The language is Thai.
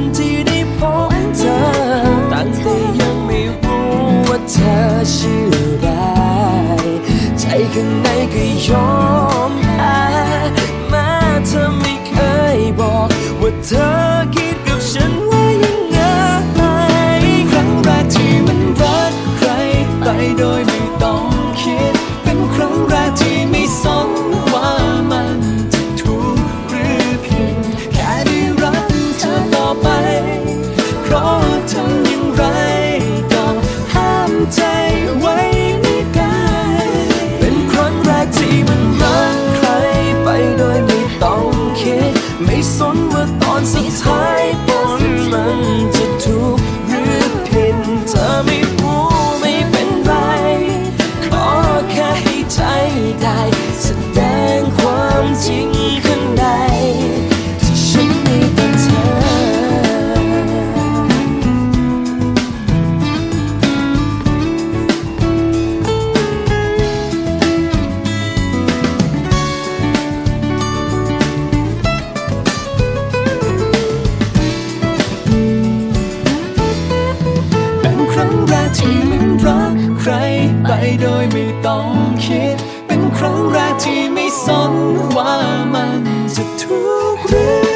วันที่ได้พบเธอตั้งแต่ยังไม่รู้ว่าเธอชื่ออะไรใจข้างในก็ยอมแพ้แม้เธอไม่เคยบอกว่าเธอคิดกับฉันว่ายังไงครั้งแรกที่มันรักใครไปโดยไม่ต้องคิด เป็นครั้งแรกที่ไม่สน ไปโดยไม่ต้องคิด เป็นครั้งแรกที่ไม่สนว่ามันจะทุกข์หรือ